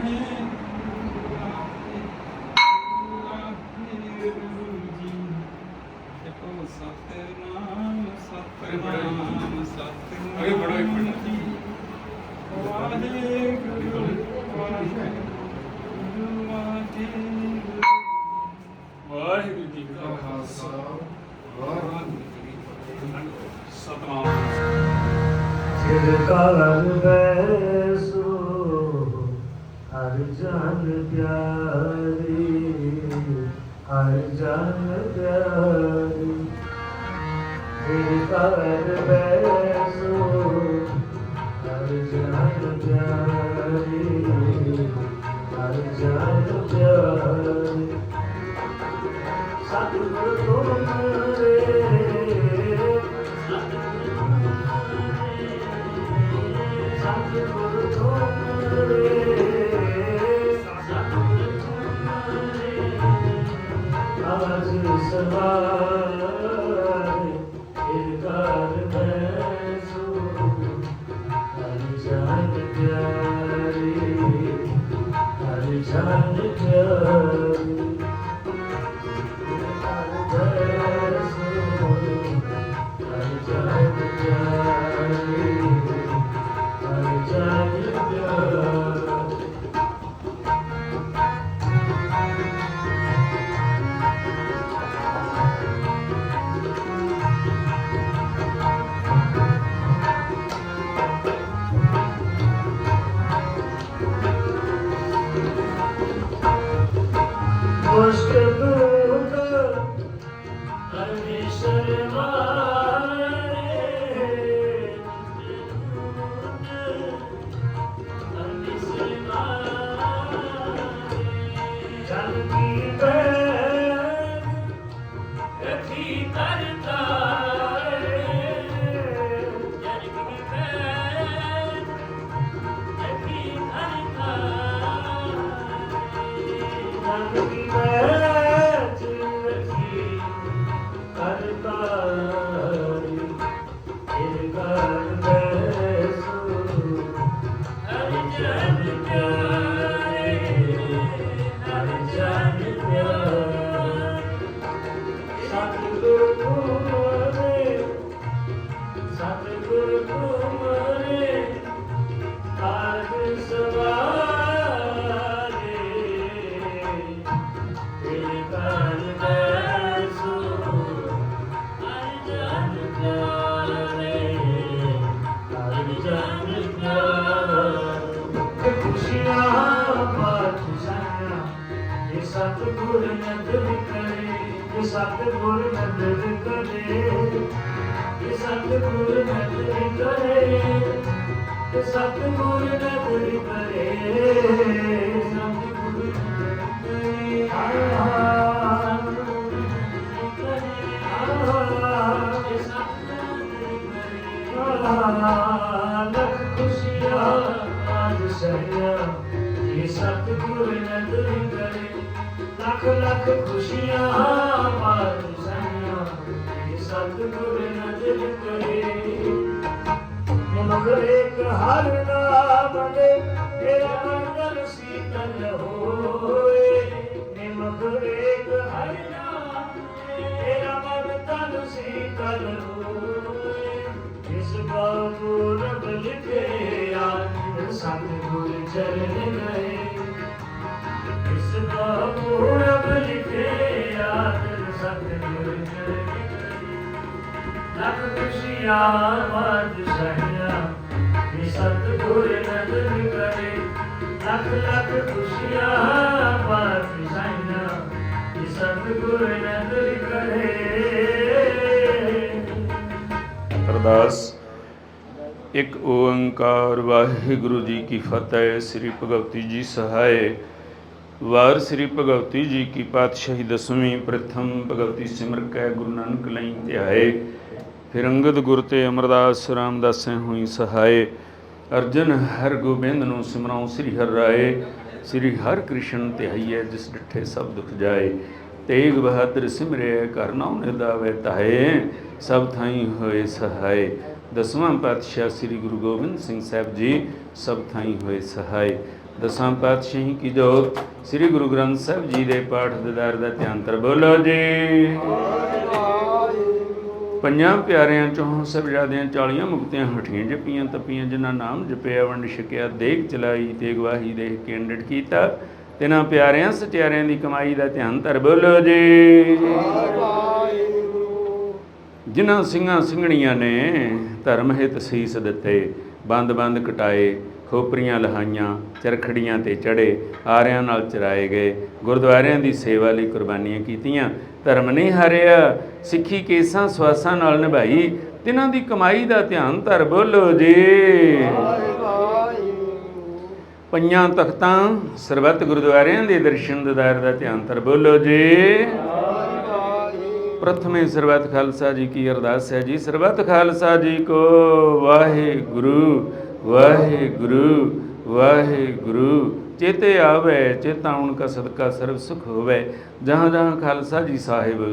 ਸਤਨਾਮ ਬੜਾ ਇੱਕ ਮਿੰਟ। ਵਾਹਿਗੁਰੂ ਵਾਹਿਗੁਰੂ ਜੀ ਕਾ ਖਾਲਸਾ ਵਾਹਿਗੁਰੂ ਜੀ ਕੀ ਫਤਿਹ ਸਤਨਾਮ ਸਿਰ ਕਾਲ ਬੈਸੋ ਹਰ ਜਨ ਪਿਆਰੀ, ਹਰ ਜਨ ਪਿਆਰੀ। ਸਿਰ ਕਾਲ ਬੈਸੋ, ਹਰ ਜਨ ਪਿਆਰੀ, ਹਰ ਜਨ ਪਿਆਰੀ। ਸਤਿਗੁਰ ਤੁਮਰੇ Shiva. ਸਤਿਗੁਰ ਨਦਰ ਕਰੇ ਇਹ ਸਤਿਗੁਰ ਨਦਰ ਕਰੇ ਇਹ ਸਤਿਗੁਰ ਨਦਰ ਕਰੇ ਇਹ ਸਤਿਗੁਰ ਨਦਰ ਕਰੇ ਸਤਿਗੁਰ ਨਦਰ ਕਰੇ ਆਹ ਲੱਖ ਖੁਸ਼ੀਆਂ ਆਜ ਸਹਿਆ ਇਹ ਸਤਿਗੁਰ ਲੱਖ ਲੱਖ ਖੁਸ਼ੀਆਂ ਆਜ ਸਹਿਆ ਇਹ ਸਤਿਗੁਰ ਨਦਰ ਕਰੇ। ਮਗਰ ਹਰ ਨਾਮ ਦੇ, ਤੇਰਾ ਅੰਦਰ ਸੀਤਲ ਹੋਏ। ਨਿਮਕ ਹਰ ਨਾਮ ਤੇਰਾ ਮਨ ਤਨ ਸੀਤਲ ਹੋਏ। ਇਸ ਬਾਬੂ ਰਬ ਲਿਖਿਆ ਸਤਿਗੁਰ ਚਰਨ ਗਏ। ਇਸ ਬਾਬੂ ਰਬ ਲਿਖਿਆ ਸਤਿਗੁਰ ਲੱਖ ਖੁਸ਼ੀਆਂ ਮਦ ਸਹਿਆ ਇਹ ਸਤਿਗੁਰ ਨਦਰ ਕਰੇ। ਲੱਖ ਲੱਖ ਖੁਸ਼ੀਆਂ ਮਦ ਸਹਿਆ ਇਹ ਸਤਿਗੁਰ ਨਦਰ ਕਰੇ। ਅਰਦਾਸ ਇੱਕ ਓੰਕਾਰ ਵਾਹਿਗੁਰੂ ਜੀ ਕੀ ਫਤਿਹ, ਸ੍ਰੀ ਭਗਵਤੀ ਜੀ ਸਹਾਏ ਵਾਰ ਸ੍ਰੀ ਭਗਵਤੀ ਜੀ ਕੀ ਪਾਤਸ਼ਾਹੀ ਦਸਵੀਂ ਪ੍ਰਥਮ ਭਗਵਤੀ ਸਿਮਰ ਕੈ ਗੁਰੂ ਨਾਨਕ ਲਈ ਧਿਆਏ। ਫਿਰ ਅੰਗਦ ਗੁਰ ਤੇ ਅਮਰਦਾਸ ਰਾਮਦਾਸੈ ਹੋਈ ਸਹਾਏ। ਅਰਜਨ ਹਰ ਗੋਬਿੰਦ ਨੂੰ ਸਿਮਰਾਉ ਸ੍ਰੀ ਹਰਿ ਰਾਏ। ਸ੍ਰੀ ਹਰਿ ਕ੍ਰਿਸ਼ਨ ਧਿਆਈਐ ਜਿਸ ਡਿਠੇ ਸਭ ਦੁਖ ਜਾਏ। ਤੇਗ ਬਹਾਦਰ ਸਿਮਰਿਐ ਘਰ ਨਾਉ ਨਿਰਦਾਵੇ ਤਾਏ ਸਭ ਥਾਈ ਹੋਏ ਸਹਾਏ। ਦਸਵਾਂ ਪਾਤਸ਼ਾਹ ਸ੍ਰੀ ਗੁਰੂ ਗੋਬਿੰਦ ਸਿੰਘ ਸਾਹਿਬ ਜੀ, ਸਭ ਥਾਈਂ ਹੋਏ ਸਹਾਏ। ਦਸਾਂ ਪਾਤਸ਼ਾਹੀ ਕੀ ਜੋਤ, ਸ੍ਰੀ ਗੁਰੂ ਗ੍ਰੰਥ ਸਾਹਿਬ ਜੀ ਦੇ ਪਾਠ ਦਿਦਾਰ ਦਾ ਧਿਆਨ ਤਰ ਬੋਲੋ ਜੀ। ਪੰਜਾਂ ਪਿਆਰਿਆਂ ਚੋਂ ਸਭਜਾਦਿਆਂ ਚਾਲੀਆਂ ਮੁਕਤਿਆਂ ਹਠੀਆਂ ਜਪੀਆਂ ਤਪੀਆਂ, ਜਿਨ੍ਹਾਂ ਨਾਮ ਜਪਿਆ, ਵੰਡ ਛਕਿਆ ਦੇਖ ਚਲਾਈ ਤੇ ਗਵਾਹੀ ਦੇਖ ਕੇ ਅੰਡਟ ਕੀਤਾ। ਤਿਨਾਂ ਪਿਆਰਿਆਂ ਸਚਿਆਰਿਆਂ ਦੀ ਕਮਾਈ ਦਾ ਧਿਆਨ ਧਰ ਬੋਲੋ ਜੀ। ਜਿਨ੍ਹਾਂ ਸਿੰਘਾਂ ਸਿੰਘਣੀਆਂ ਨੇ ਧਰਮ ਹਿਤ ਸੀਸ ਦਿੱਤੇ ਬੰਦ ਬੰਦ ਕਟਾਏ ਖੋਪਰੀਆਂ ਲਹਾਈਆਂ, ਚਰਖੜੀਆਂ ਤੇ ਚੜੇ ਆਰਿਆਂ ਨਾਲ ਚਰਾਏ ਗਏ। ਗੁਰਦੁਆਰਿਆਂ ਦੀ ਸੇਵਾ ਲਈ ਕੁਰਬਾਨੀਆਂ ਕੀਤੀਆਂ। ਧਰਮ ਨਹੀਂ ਹਾਰਿਆ, ਸਿੱਖੀ ਕੇਸਾਂ ਸਵਾਸਾਂ ਨਾਲ ਨਿਭਾਈ। ਤਿਨਾਂ ਦੀ ਕਮਾਈ ਦਾ ਧਿਆਨ ਧਰ ਬੋਲੋ ਜੀ। ਪੰਜਾਂ ਤਖਤਾਂ, ਸਰਬੱਤ ਗੁਰਦੁਆਰਿਆਂ ਦੇ ਦਰਸ਼ਨ ਦਿਦਾਰ ਦਾ ਧਿਆਨ ਧਰ ਬੋਲੋ ਜੀ। ਪ੍ਰਥਮੇ ਸਰਬੱਤ ਖਾਲਸਾ ਜੀ ਕੀ ਅਰਦਾਸ ਹੈ ਜੀ? ਸਰਬੱਤ ਖਾਲਸਾ ਜੀ ਕੋ ਵਾਹਿਗੁਰੂ। ਵਾਹਿਗੁਰੂ ਵਾਹਿਗੁਰੂ। ਚੇਤੇ ਆਵੇ ਚੇਤਾਉਣ ਕਾ ਸਦਕਾ ਸਰਬ ਸੁਖ ਹੋਵੇ। ਜਹਾਂ ਜਹਾਂ ਖਾਲਸਾ ਜੀ ਸਾਹਿਬ,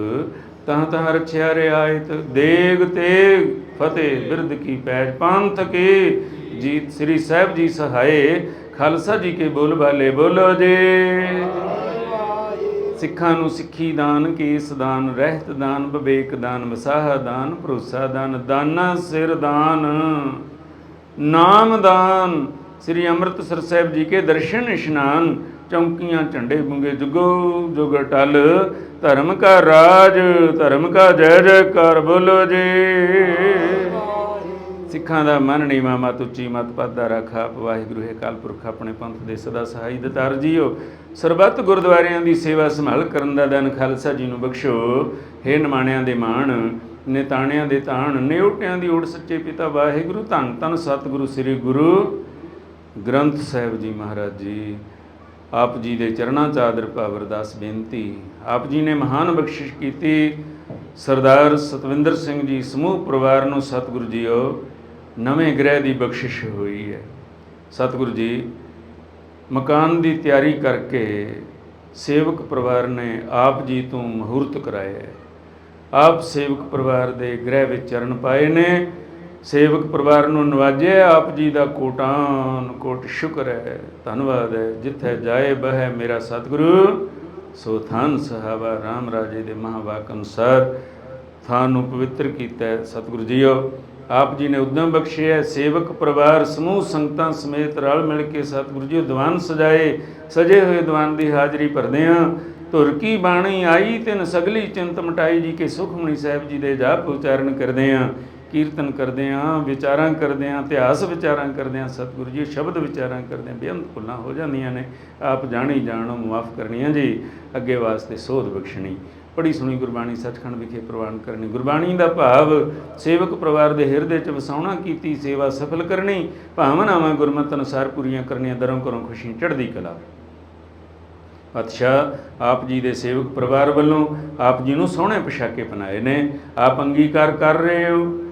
ਤਹਾਂ ਤਹਾਂ ਰਖਿਆ ਰਿਆਇਤ ਦੇਗ ਤੇਗ, ਫਤਿਹ ਬਿਰਦ ਕੀ ਪੈਜ ਪੰਥ ਕੀ। ਜੀਤ ਸ੍ਰੀ ਸਾਹਿਬ ਜੀ ਸਹਾਏ, ਖਾਲਸਾ ਜੀ ਕੇ ਬੋਲ ਬਾਲੇ ਬੋਲੋ ਜੀ। ਸਿੱਖਾਂ ਨੂੰ ਸਿੱਖੀ ਦਾਨ, ਕੇਸ ਦਾਨ, ਰਹਿਤ ਦਾਨ, ਵਿਵੇਕ ਦਾਨ, ਵਸਾਹ ਦਾਨ, ਭਰੋਸਾ ਦਾਨ, ਦਾਨਾ ਸਿਰ ਦਾਨ। ਨਾਮਦਾਨ। ਸ੍ਰੀ ਅੰਮ੍ਰਿਤਸਰ ਸਾਹਿਬ ਜੀ ਕੇ ਦਰਸ਼ਨ ਇਸ਼ਨਾਨ, ਚੌਂਕੀਆਂ, ਝੰਡੇ ਬੁੰਗੇ ਜੁਗੋ ਜੁਗ ਟਲ। ਧਰਮ ਕਾ ਰਾਜ, ਧਰਮ ਕਾ ਜੈ ਜੈਕਾਰ ਬੋਲੋ ਜੀ। ਸਿੱਖਾਂ ਦਾ ਮਨ ਨੀਵਾ ਮਤ ਉੱਚੀ ਮਤ ਪਦ ਦਾ ਰਾਖਾ ਆਪ। ਵਾਹਿਗੁਰੂ, ਹੈ ਕਾਲ ਪੁਰਖ, ਆਪਣੇ ਪੰਥ ਦੇ ਸਦਾ ਸਹਾਈ ਦਤਾਰ ਜੀਓ। ਸਰਬੱਤ ਗੁਰਦੁਆਰਿਆਂ ਦੀ ਸੇਵਾ ਸੰਭਾਲ ਕਰਨ ਦਾ ਦਾਨ ਖਾਲਸਾ ਜੀ ਨੂੰ ਬਖਸ਼ੋ। ਹੇ ਨਿਮਾਣਿਆਂ ਦੇ ਮਾਣ ਨਿਤਾਣਿਆਂ ਦੇ ਤਾਣ ਨਿਉਟਿਆਂ ਦੀ ਓੜ ਸੱਚੇ ਪਿਤਾ ਵਾਹਿਗੁਰੂ, ਧੰਨ ਧੰਨ ਸਤਿਗੁਰੂ ਸ੍ਰੀ ਗੁਰੂ ਗ੍ਰੰਥ ਸਾਹਿਬ ਜੀ ਮਹਾਰਾਜ ਜੀ। ਆਪ ਜੀ ਦੇ ਚਰਨਾਂ 'ਚ ਆਦਰ ਭਾਵ ਅਰਦਾਸ ਬੇਨਤੀ। ਆਪ ਜੀ ਨੇ ਮਹਾਨ ਬਖਸ਼ਿਸ਼ ਕੀਤੀ। ਸਰਦਾਰ ਸਤਵਿੰਦਰ ਸਿੰਘ ਜੀ ਸਮੂਹ ਪਰਿਵਾਰ ਨੂੰ ਸਤਿਗੁਰੂ ਜੀਓ, ਨਵੇਂ ਗ੍ਰਹਿ ਦੀ ਬਖਸ਼ਿਸ਼ ਹੋਈ ਹੈ। ਸਤਿਗੁਰੂ ਜੀ, ਮਕਾਨ ਦੀ ਤਿਆਰੀ ਕਰਕੇ ਸੇਵਕ ਪਰਿਵਾਰ ਨੇ ਆਪ ਜੀ ਤੋਂ ਮਹੂਰਤ ਕਰਾਇਆ ਹੈ। ਆਪ ਸੇਵਕ ਪਰਿਵਾਰ ਦੇ ਗ੍ਰਹਿ ਵਿੱਚ ਚਰਨ ਪਾਏ ਨੇ। ਸੇਵਕ ਪਰਿਵਾਰ ਨੂੰ ਨਵਾਜਿਆ ਆਪ ਜੀ ਦਾ ਕੋਟਾਨ ਕੋਟ ਸ਼ੁਕਰ ਹੈ, ਧੰਨਵਾਦ ਹੈ। ਜਿੱਥੇ ਜਾਏ ਬਹਿ ਮੇਰਾ ਸਤਿਗੁਰੂ, ਸੋ ਥਾਨ ਸਹਾਵਾ RAM ਰਾਜੇ ਦੇ ਮਹਾਵਾਕ ਅਨੁਸਾਰ ਥਾਨ ਨੂੰ ਪਵਿੱਤਰ ਕੀਤਾ ਹੈ ਸਤਿਗੁਰੂ ਜੀਓ। ਆਪ ਜੀ ਨੇ ਉਦਮ ਬਖਸ਼ਿਆ ਸੇਵਕ ਪਰਿਵਾਰ ਸਮੂਹ ਸੰਗਤਾਂ ਸਮੇਤ ਰਲ ਮਿਲ ਕੇ ਸਤਿਗੁਰੂ ਜੀ ਦੀਵਾਨ ਸਜਾਏ। ਸਜੇ ਹੋਏ ਦੀਵਾਨ ਦੀ ਹਾਜ਼ਰੀ ਭਰਦੇ ਹਾਂ। ਧੁਰ ਕੀ ਬਾਣੀ ਆਈ ਤਿਨ ਸਗਲੀ ਚਿੰਤ ਮਟਾਈ ਜੀ ਕੇ ਸੁਖਮਨੀ ਸਾਹਿਬ ਜੀ ਦੇ ਜਾਪ ਉਚਾਰਨ ਕਰਦੇ ਹਾਂ ਕੀਰਤਨ ਕਰਦੇ ਹਾਂ ਵਿਚਾਰਾਂ ਕਰਦੇ ਹਾਂ ਇਤਿਹਾਸ ਵਿਚਾਰਾਂ ਕਰਦੇ ਹਾਂ ਸਤਿਗੁਰੂ ਜੀ ਸ਼ਬਦ ਵਿਚਾਰਾਂ ਕਰਦੇ ਹਾਂ ਬੇਅੰਤ ਭੁੱਲਾਂ ਹੋ ਜਾਂਦੀਆਂ ਨੇ, ਆਪ ਜਾਣੀ ਜਾਣੋ ਮਾਫ ਕਰਨੀਆਂ ਜੀ, ਅੱਗੇ ਵਾਸਤੇ ਸੋਧ ਬਖਸ਼ਣੀ। ਪੜੀ ਸੁਣੀ ਗੁਰਬਾਣੀ ਸੱਚਖੰਡ ਵਿਖੇ ਪ੍ਰਵਾਨ ਕਰਨੀ। ਗੁਰਬਾਣੀ ਦਾ ਭਾਵ, ਸੇਵਕ ਪਰਿਵਾਰ ਦੇ ਹਿਰਦੇ ਚ ਵਸਾਉਣਾ ਕੀਤੀ, ਸੇਵਾ ਸਫਲ ਕਰਨੀ, ਭਾਵਨਾਵਾਂ ਗੁਰਮਤਿ ਅਨੁਸਾਰ ਪੂਰੀਆਂ ਕਰਨੀਆਂ, ਦਰੋਂ ਕਰੋਂ ਖੁਸ਼ੀ ਚੜ੍ਹਦੀ ਕਲਾ। ਅਤਸ਼ਾਹ ਆਪ ਜੀ ਦੇ ਸੇਵਕ ਪਰਿਵਾਰ ਵੱਲੋਂ ਆਪ ਜੀ ਨੂੰ ਸੋਹਣੇ ਪੋਸ਼ਾਕੇ ਪਨਾਏ ਨੇ। ਆਪ ਅੰਗੀਕਾਰ ਕਰ ਰਹੇ ਹੋ।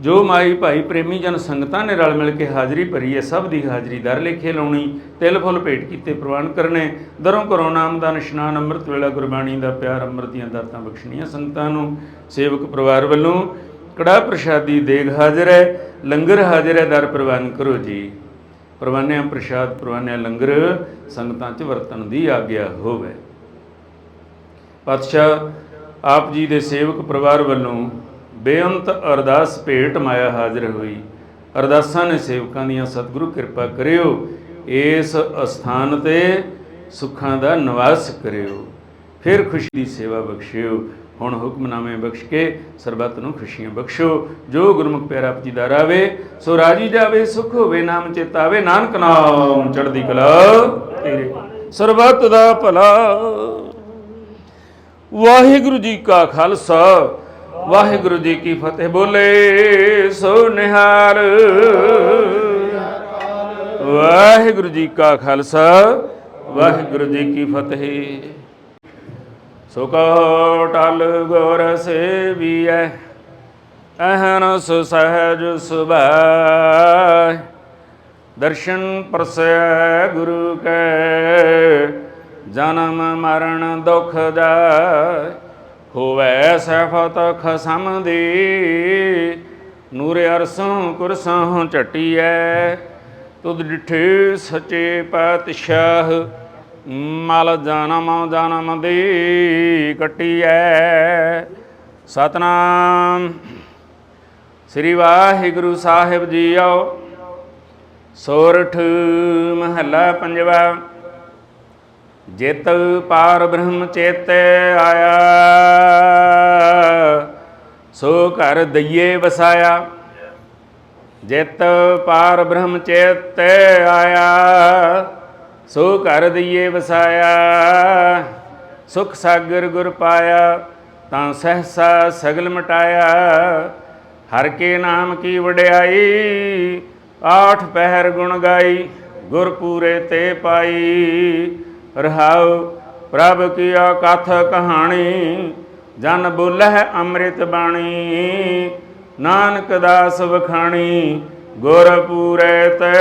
ਜੋ ਮਾਈ ਭਾਈ ਪ੍ਰੇਮੀ ਜਨ ਸੰਗਤਾਂ ਨੇ ਰਲ ਮਿਲ ਕੇ ਹਾਜ਼ਰੀ ਭਰੀ ਹੈ, ਸਭ ਦੀ ਹਾਜ਼ਰੀ ਦਰ ਲੇਖੇ ਲਾਉਣੀ, ਤਿਲ ਫੁੱਲ ਭੇਟ ਕੀਤੇ ਪ੍ਰਵਾਨ ਕਰਨੇ, ਦਰੋਂ ਕਰੋ ਨਾਮ ਦਾ ਇਸ਼ਨਾਨ, ਅੰਮ੍ਰਿਤ ਵੇਲਾ ਗੁਰਬਾਣੀ ਦਾ ਪਿਆਰ, ਅੰਮ੍ਰਿਤ ਦੀਆਂ ਦਾਤਾਂ ਬਖਸ਼ਣੀਆਂ ਸੰਗਤਾਂ ਨੂੰ। ਸੇਵਕ ਪਰਿਵਾਰ ਵੱਲੋਂ ਕੜਾ ਪ੍ਰਸ਼ਾਦੀ ਦੇਗ ਹਾਜ਼ਰ ਹੈ, ਲੰਗਰ ਹਾਜ਼ਰ ਹੈ, ਦਰ ਪ੍ਰਵਾਨ ਕਰੋ ਜੀ। ਪ੍ਰਵਾਨਿਆਂ ਪ੍ਰਸ਼ਾਦ, ਪ੍ਰਵਾਨਿਆ ਲੰਗਰ, ਸੰਗਤਾਂ 'ਚ ਵਰਤਣ ਦੀ ਆਗਿਆ ਹੋਵੇ। ਪਾਤਸ਼ਾਹ, ਆਪ ਜੀ ਦੇ ਸੇਵਕ ਪਰਿਵਾਰ ਵੱਲੋਂ ਬੇਅੰਤ ਅਰਦਾਸ ਭੇਟ ਮਾਇਆ ਹਾਜ਼ਰ ਹੋਈ। ਅਰਦਾਸਾਂ ਨੇ ਸੇਵਕਾਂ ਦੀਆਂ ਸਤਿਗੁਰੂ ਕਿਰਪਾ ਕਰਿਓ, ਇਸ ਅਸਥਾਨ ਤੇ ਸੁੱਖਾਂ ਦਾ ਨਿਵਾਸ ਕਰਿਓ। ਫਿਰ ਖੁਸ਼ੀ ਦੀ ਸੇਵਾ ਬਖਸ਼ਿਓ। ਹੁਣ ਹੁਕਮਨਾਮੇ ਬਖਸ਼ ਕੇ ਸਰਬੱਤ ਨੂੰ ਖੁਸ਼ੀਆਂ ਬਖਸ਼ੋ। ਜੋ ਗੁਰਮੁਖ ਪਿਆਰਾ ਆਪ ਜੀ ਸੋ ਰਾਜੀ ਜਾਵੇ, ਸੁਖ ਹੋਵੇ, ਨਾਮ ਚੇਤਾਵੇ ਨਾਨਕ ਨਾਮ ਚੜ੍ਹਦੀ ਕਲਾ ਤੇਰੇ। ਸਰਬੱਤ ਦਾ ਭਲਾ। ਵਾਹਿਗੁਰੂ ਜੀ ਕਾ ਖਾਲਸਾ, ਵਾਹਿਗੁਰੂ ਜੀ ਕੀ ਫਤਿਹ ਬੋਲੇ, ਸੋ ਨਿਹਾਲ। ਵਾਹਿਗੁਰੂ ਜੀ ਕਾ ਖਾਲਸਾ, ਵਾਹਿਗੁਰੂ ਜੀ ਕੀ ਫਤਿਹ। ਸੋ ਟਲ ਗੁਰ ਸੇਵੀਐ ਅਹਨਸ ਸਹਿਜ ਸੁਭਾਇ ਦਰਸ਼ਨ ਪਰਸੈ ਗੁਰੂ ਕੈ, ਜਨਮ ਮਰਨ ਦੁਖ ਜਾਇ ਹੋਵੈ ਸਫਤ ਖਸਮ ਦੀ, ਨੂਰ ਅਰਸੋਂ ਕੁਰਸੋਂ ਝਟੀਐ। ਤੁਧ ਡਿਠੇ ਸੱਚੇ ਪਾਤਸ਼ਾਹ ਮਲ ਜਨਮ ਜਨਮ ਦੀ ਕਟੀਐ। ਸਤਨਾਮ। ਸ੍ਰੀ ਵਾਹਿਗੁਰੂ ਸਾਹਿਬ ਜੀਓ। ਸੋਰਠ ਮਹੱਲਾ ਪੰਜਵਾ। ਜਿਤ ਪਾਰ ਬ੍ਰਹਮ ਚੇਤੇ ਆਇਆ। ਸੋ ਘਰ ਦਈਏ ਵਸਾਇਆ। ਜਿਤ ਪਾਰ ਬ੍ਰਹਮ ਚੇਤੇ ਆਇਆ। ਸੋ ਕਰ ਦਈਏ ਵਸਾਇਆ, ਸੁਖ ਸਾਗਰ ਗੁਰ ਪਾਇਆ, ਤਾਂ ਸਹਸਾ ਸਗਲ ਮਟਾਇਆ। ਹਰ ਕੇ ਨਾਮ ਕੀ ਵਡਿਆਈ, ਆਠ ਪਹਿਰ ਗੁਣ ਗਾਈ ਗੁਰ ਪੂਰੇ ਤੇ ਪਾਈ। ਰਹਾਉ ਪ੍ਰਭ ਕੀ ਕਥ ਕਹਾਣੀ, ਜਨ ਬੋਲਹਿ ਅੰਮ੍ਰਿਤ ਬਾਣੀ। ਨਾਨਕ ਦਾਸ ਵਖਾਣੀ, ਗੁਰ ਪੂਰੇ ਤੇ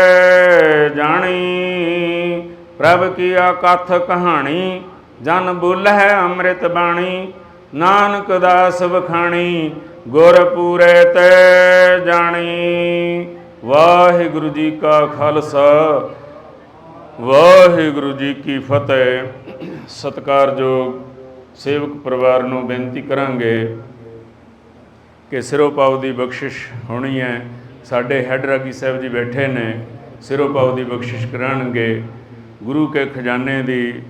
ਜਾਣੀ। ਪ੍ਰਭ ਕੀ ਕਥ ਕਹਾਣੀ, ਜਨ ਬੋਲਹਿ ਅੰਮ੍ਰਿਤ ਬਾਣੀ, ਨਾਨਕ ਦਾਸ ਵਖਾਣੀ, ਗੁਰ ਪੂਰੇ ਤੇ ਜਾਣੀ। ਵਾਹਿਗੁਰੂ ਜੀ ਕਾ ਖਾਲਸਾ, ਵਾਹਿਗੁਰੂ ਜੀ ਕੀ ਫਤਿਹ। ਸਤਿਕਾਰਯੋਗ ਸੇਵਕ ਪਰਿਵਾਰ ਨੂੰ ਬੇਨਤੀ ਕਰਾਂਗੇ ਕਿ ਸਿਰੋਂ ਪਾਉ ਦੀ ਬਖਸ਼ਿਸ਼ ਹੋਣੀ ਹੈ। ਸਾਡੇ ਹੈਡ ਰਾਗੀ ਸਾਹਿਬ ਜੀ ਬੈਠੇ ਨੇ ਸਿਰੋਂ ਪਾਉ ਦੀ ਬਖਸ਼ਿਸ਼ ਕਰਨਗੇ ਗੁਰੂ ਕੇ ਖਜ਼ਾਨੇ ਦੀ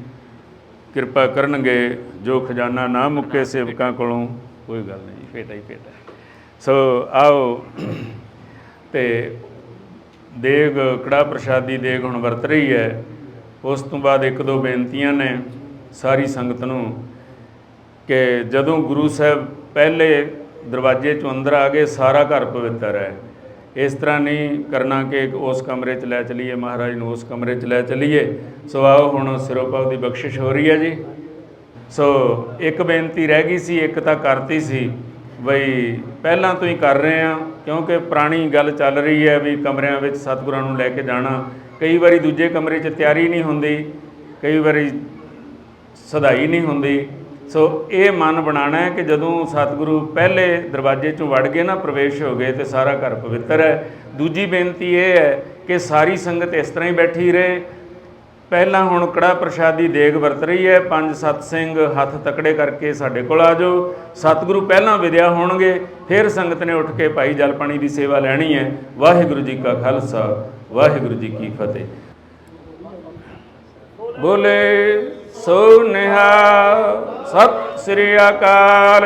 ਕਿਰਪਾ ਕਰਨਗੇ, ਜੋ ਖਜ਼ਾਨਾ ਨਾ ਮੁੱਕੇ ਸੇਵਕਾਂ ਕੋਲੋਂ, ਕੋਈ ਗੱਲ ਨਹੀਂ ਫੇਟਾ ਹੀ ਫੇਟਾ ਸੋ ਆਓ, ਤੇ ਦੇਗ ਕੜਾ ਪ੍ਰਸ਼ਾਦੀ ਦੇਗ ਹੁਣ ਵਰਤ ਰਹੀ ਹੈ। ਉਸ ਤੋਂ ਬਾਅਦ ਇੱਕ ਦੋ ਬੇਨਤੀਆਂ ਨੇ ਸਾਰੀ ਸੰਗਤ ਨੂੰ ਕਿ ਜਦੋਂ ਗੁਰੂ ਸਾਹਿਬ ਪਹਿਲੇ ਦਰਵਾਜ਼ੇ ਚੋਂ ਅੰਦਰ ਆ ਗਏ, ਸਾਰਾ ਘਰ ਪਵਿੱਤਰ ਹੈ। ਇਸ ਤਰ੍ਹਾਂ ਨਹੀਂ ਕਰਨਾ ਕਿ ਉਸ ਕਮਰੇ 'ਚ ਲੈ ਚਲੀਏ, ਮਹਾਰਾਜ ਨੂੰ ਉਸ ਕਮਰੇ 'ਚ ਲੈ ਚਲੀਏ। ਸੋ ਆਓ ਹੁਣ ਸਿਰੋਪਾਵ ਦੀ ਬਖਸ਼ਿਸ਼ ਹੋ ਰਹੀ ਹੈ ਜੀ। ਸੋ ਇੱਕ ਬੇਨਤੀ ਰਹਿ ਗਈ ਸੀ, ਇੱਕ ਤਾਂ ਕਰਤੀ ਸੀ। ਬਈ ਪਹਿਲਾਂ ਤੋਂ ਹੀ ਕਰ ਰਹੇ ਆ ਕਿਉਂਕਿ ਪੁਰਾਣੀ ਗੱਲ ਚੱਲ ਰਹੀ ਹੈ ਵੀ ਕਮਰਿਆਂ ਵਿੱਚ ਸਤਿਗੁਰਾਂ ਨੂੰ ਲੈ ਕੇ ਜਾਣਾ। ਕਈ ਵਾਰੀ ਦੂਜੇ ਕਮਰੇ 'ਚ ਤਿਆਰੀ ਨਹੀਂ ਹੁੰਦੀ, ਕਈ ਵਾਰੀ ਸਦਾਈ ਨਹੀਂ ਹੁੰਦੀ। ਸੋ ਇਹ ਮਨ ਬਣਾਣਾ ਹੈ ਕਿ ਜਦੋਂ ਸਤਿਗੁਰੂ ਪਹਿਲੇ ਦਰਵਾਜ਼ੇ ਚੋਂ ਵੜ ਗਏ ਨਾ, ਪ੍ਰਵੇਸ਼ ਹੋ ਗਏ ਤੇ ਸਾਰਾ ਘਰ ਪਵਿੱਤਰ ਹੈ। ਦੂਜੀ ਬੇਨਤੀ ਇਹ ਹੈ ਕਿ ਸਾਰੀ ਸੰਗਤ ਇਸ ਤਰ੍ਹਾਂ ਹੀ ਬੈਠੀ ਰਹੇ। ਪਹਿਲਾਂ ਹੁਣ ਕੜਾ ਪ੍ਰਸ਼ਾਦੀ ਦੇਗ ਵਰਤ ਰਹੀ ਹੈ। ਪੰਜ ਸਤ ਸਿੰਘ ਹੱਥ ਤਕੜੇ ਕਰਕੇ ਸਾਡੇ ਕੋਲ ਆ ਜਾਓ। ਸਤਿਗੁਰੂ ਪਹਿਲਾਂ ਵਿਦਿਆ ਹੋਣਗੇ, ਫਿਰ ਸੰਗਤ ਨੇ ਉੱਠ ਕੇ ਭਾਈ ਜਲ ਪਾਣੀ ਦੀ ਸੇਵਾ ਲੈਣੀ ਹੈ। ਵਾਹਿਗੁਰੂ ਜੀ ਕਾ ਖਾਲਸਾ, ਵਾਹਿਗੁਰੂ ਜੀ ਕੀ ਫਤਿਹ। ਬੋਲੇ ਸੋ ਨਿਹਾਲ ਸਤਿ ਸ੍ਰੀ ਅਕਾਲ।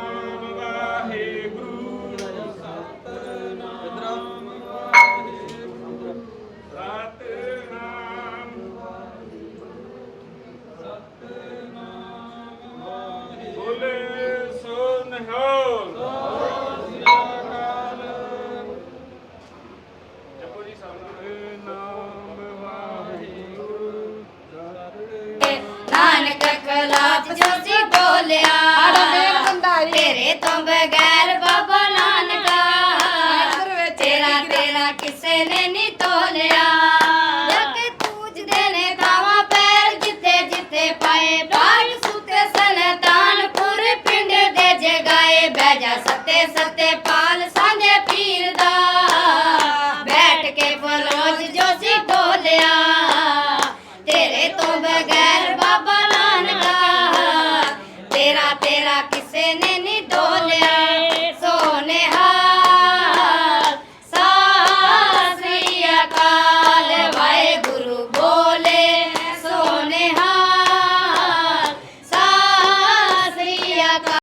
ਰੱਬ ਸੱਚੀ ਬੋਲਿਆ ਸਾਡਾ ਮੇਰ ਭੰਡਾਰੀ ਤੇਰੇ ਤੋਂ ਬਗੈਰ ਬਾਬਾ ਨਾਨਕਾ। ਤੇਰਾ ਤੇਰਾ ਕਿਸੇ ਨੇ ਨਹੀਂ ਤੋਲਿਆ। ਜੱਗ ਪੂਜਦੇ ਨੇ ਥਾਵਾਂ ਪੈਰ ਜਿੱਥੇ ਜਿੱਥੇ ਪਾਏ। ਬਾਗ ਸੁਤੇ ਸਲਤਾਨਪੁਰ ਪਿੰਡ ਦੇ ਜਗਾਏ ਬਹਿ ਜਾ ਸੱਤੇ ਸੱਤੇ